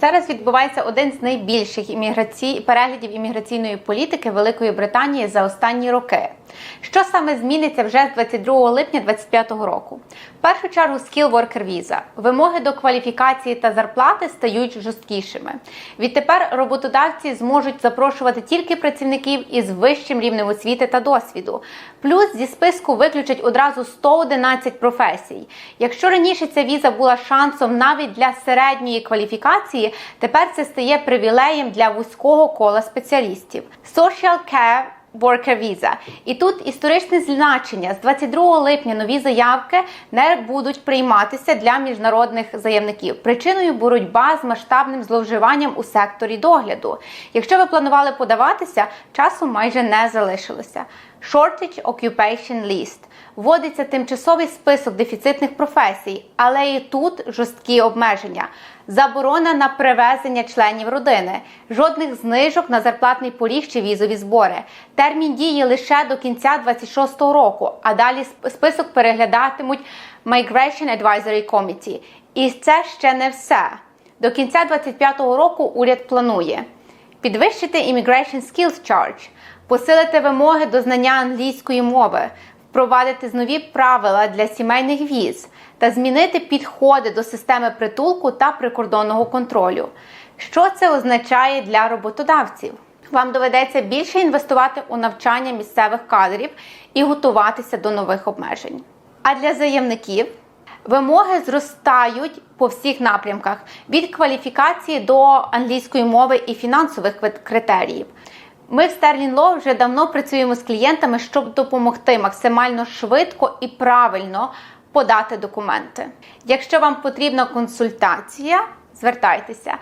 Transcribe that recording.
Зараз відбувається один з найбільших імміграцій... переглядів імміграційної політики Великої Британії за останні роки. Що саме зміниться вже з 22 липня 2025 року? В першу чергу Skill Worker Visa. Вимоги до кваліфікації та зарплати стають жорсткішими. Відтепер роботодавці зможуть запрошувати тільки працівників із вищим рівнем освіти та досвіду. Плюс зі списку виключать одразу 111 професій. Якщо раніше ця віза була шансом навіть для середньої кваліфікації, тепер це стає привілеєм для вузького кола спеціалістів. Social Care Worker Visa. І тут історичне значення з 22 липня нові заявки не будуть прийматися для міжнародних заявників. Причиною боротьба з масштабним зловживанням у секторі догляду. Якщо ви планували подаватися, часу майже не залишилося. Shortage Occupation List. Вводиться тимчасовий список дефіцитних професій, але і тут жорсткі обмеження. Заборона на привезення членів родини, жодних знижок на зарплатний поріг чи візові збори. Термін дії лише до кінця 26-го року, а далі список переглядатимуть Migration Advisory Committee. І це ще не все. До кінця 25-го року уряд планує підвищити Immigration Skills Charge, посилити вимоги до знання англійської мови, впровадити нові правила для сімейних віз та змінити підходи до системи притулку та прикордонного контролю. Що це означає для роботодавців? Вам доведеться більше інвестувати у навчання місцевих кадрів і готуватися до нових обмежень. А для заявників Вимоги зростають по всіх напрямках від кваліфікації до англійської мови і фінансових критеріїв. Ми в Sterling Law вже давно працюємо з клієнтами, щоб допомогти максимально швидко і правильно подати документи. Якщо вам потрібна консультація, звертайтеся.